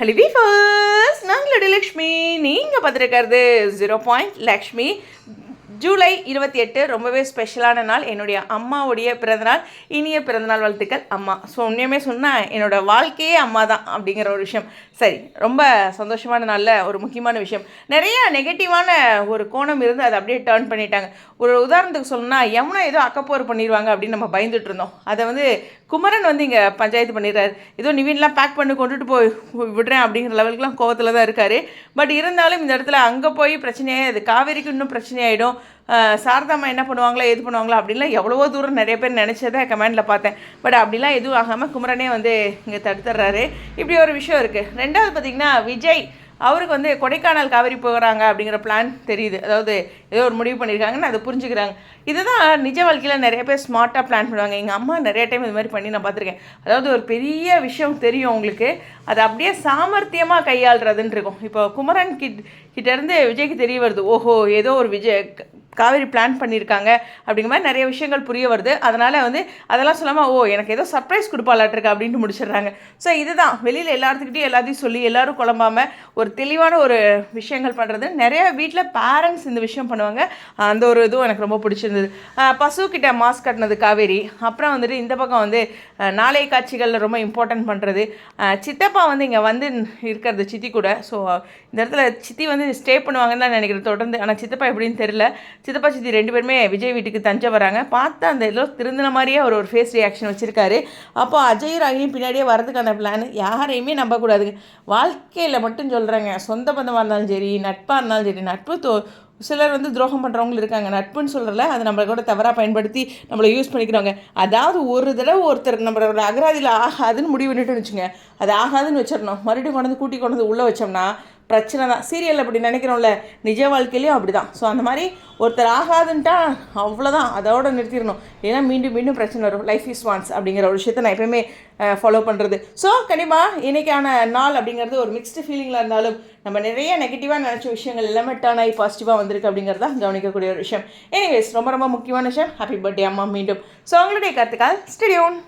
ஹலி வீஃபர்ஸ் நாங்களுடைய லக்ஷ்மி நீங்கள் பார்த்துருக்கிறது ஜீரோ பாயிண்ட் லக்ஷ்மி ஜூலை இருபத்தி எட்டு ரொம்பவே ஸ்பெஷலான நாள். என்னுடைய அம்மாவுடைய பிறந்தநாள். இனிய பிறந்தநாள் வாழ்த்துக்கள் அம்மா. ஸோ உண்மையுமே சொன்னால் என்னோடய வாழ்க்கையே அம்மா தான் அப்படிங்கிற ஒரு விஷயம். சரி ரொம்ப சந்தோஷமான நாளில் ஒரு முக்கியமான விஷயம். நிறைய நெகட்டிவான ஒரு கோணம் இருந்து அதை அப்படியே டேர்ன் பண்ணிட்டாங்க. ஒரு உதாரணத்துக்கு சொல்லணும்னா எவனோ ஏதோ அக்கப்போர் பண்ணிடுவாங்க அப்படின்னு நம்ம பயந்துட்டு இருந்தோம். அதை வந்து குமரன் வந்து இங்கே பஞ்சாயத்து பண்ணிடுறாரு. ஏதோ நிவின்லாம் பேக் பண்ணி கொண்டுட்டு போய் விடுறேன் அப்படிங்கிற லெவலுக்குலாம் கோவத்தில் தான் இருக்கார். பட் இருந்தாலும் இந்த இடத்துல அங்கே போய் பிரச்சனையாக அது காவேரிக்கு இன்னும் பிரச்சனையாயிடும். ஆஹ் சாரதாம்மா என்ன பண்ணுவாங்களோ எது பண்ணுவாங்களோ அப்படின்லாம் எவ்வளவோ தூரம் நிறைய பேர் நினச்சதை கமெண்டில் பார்த்தேன். பட் அப்படிலாம் எதுவும் ஆகாமல் குமரனே வந்து இங்கே தடுத்துடுறாரு. இப்படி ஒரு விஷயம் இருக்குது ரெண்டாவது பார்த்திங்கன்னா விஜய் அவருக்கு வந்து கொடைக்கானல் காவேரி போகிறாங்க அப்படிங்கிற பிளான் தெரியுது. அதாவது ஏதோ ஒரு முடிவு பண்ணியிருக்காங்கன்னு அதை புரிஞ்சுக்கிறாங்க. இதுதான் நிஜ வாழ்க்கையில் நிறைய பேர் ஸ்மார்ட்டாக பிளான் பண்ணுவாங்க. எங்கள் அம்மா நிறைய டைம் இது மாதிரி பண்ணி நான் பார்த்துருக்கேன். அதாவது ஒரு பெரிய விஷயம் தெரியும் உங்களுக்கு அதை அப்படியே சாமர்த்தியமாக கையாளுறதுன்னு இருக்கும். இப்போ குமரன் கிட் கிட்டேருந்து விஜய்க்கு தெரிய வருது. ஓஹோ ஏதோ ஒரு விஜய் காவேரி பிளான் பண்ணியிருக்காங்க அப்படிங்கிற மாதிரி நிறைய விஷயங்கள் புரிய வருது. அதனால் வந்து அதெல்லாம் சொல்லாமல் ஓ எனக்கு ஏதோ சர்ப்ரைஸ் கொடுப்பாளாட்டிருக்கு அப்படின்ட்டு முடிச்சிடுறாங்க. ஸோ இதுதான். வெளியில் எல்லாத்துக்கிட்டையும் எல்லாத்தையும் சொல்லி எல்லோரும் குழம்பாமல் ஒரு தெளிவான ஒரு விஷயங்கள் பண்ணுறது நிறைய வீட்டில் பேரண்ட்ஸ் இந்த விஷயம் பண்ணுவாங்க. அந்த ஒரு இதுவும் எனக்கு ரொம்ப பிடிச்சிருந்தது. பசுக்கிட்ட மாஸ்க் கட்டினது காவேரி. அப்புறம் வந்துட்டு இந்த பக்கம் வந்து நாளை காட்சிகளில் ரொம்ப இம்பார்ட்டன்ட் பண்ணுறது சித்தப்பா வந்து இங்கே வந்து இருக்கிறது சித்தி கூட. ஸோ இந்த இடத்துல சித்தி வந்து ஸ்டே பண்ணுவாங்கன்னு தான் நினைக்கிறேன் தொடர்ந்து. ஆனால் சித்தப்பா எப்படின்னு தெரில சித்தப்பா சித்தி ரெண்டு பேருமே விஜய் வீட்டுக்கு தஞ்சை வராங்க. பார்த்தா அந்த ஏதோ திருந்தின மாதிரியே அவர் ஒரு ஃபேஸ் ரியாக்ஷன் வச்சுருக்காரு. அப்போ அஜய் ராகினி பின்னாடியே வரதுக்கான பிளான் யாரையுமே நம்பக்கூடாது வாழ்க்கையில் மட்டும் சொல்கிறாங்க சொந்த பந்தமாக இருந்தாலும் சரி நட்பாக இருந்தாலும் சரி நட்பு தோ சிலர் வந்து துரோகம் பண்ணுறவங்களும் இருக்காங்க. நட்புன்னு சொல்கிறல அது நம்மளை கூட தவறாக பயன்படுத்தி நம்மளை யூஸ் பண்ணிக்கிறவங்க. அதாவது ஒரு தடவை ஒருத்தர் நம்மளோட அகராதியில் ஆகாதுன்னு முடிவு பண்ணிட்டு வச்சுங்க அது ஆகாதுன்னு வச்சிடணும். மறுபடியும் கொண்டு வந்து கூட்டி கொண்டு வந்து உள்ளே வச்சோம்னா பிரச்சனை தான். சீரியல் அப்படி நினைக்கிறோம்ல நிஜ வாழ்க்கையிலையும் அப்படி தான் ஸோ அந்த மாதிரி ஒருத்தர் ஆகாதுன்ட்டா அவ்வளோதான் அதோட நிறுத்திடணும். ஏன்னா மீண்டும் மீண்டும் பிரச்சனை வரும். லைஃப் இஸ் வான்ஸ் அப்படிங்கிற ஒரு விஷயத்தை நான் எப்பயுமே ஃபாலோ பண்ணுறது ஸோ கண்டிப்பாக இன்றைக்கான நாள் அப்படிங்கிறது ஒரு மிக்ஸ்டு ஃபீலிங்கில் இருந்தாலும் நம்ம நிறைய நெகட்டிவாக நினச்ச விஷயங்கள் எல்லாமே டர்ன் ஆகி பாசிட்டிவாக வந்திருக்கு அப்படிங்கிறது தான் கவனிக்கக்கூடிய ஒரு விஷயம். எனிவேஸ் ரொம்ப ரொம்ப முக்கியமான விஷயம். ஹாப்பி பர்த்டே அம்மா மீண்டும். ஸோ உங்களுடைய கருத்துக்கால் ஸ்டெடியோன்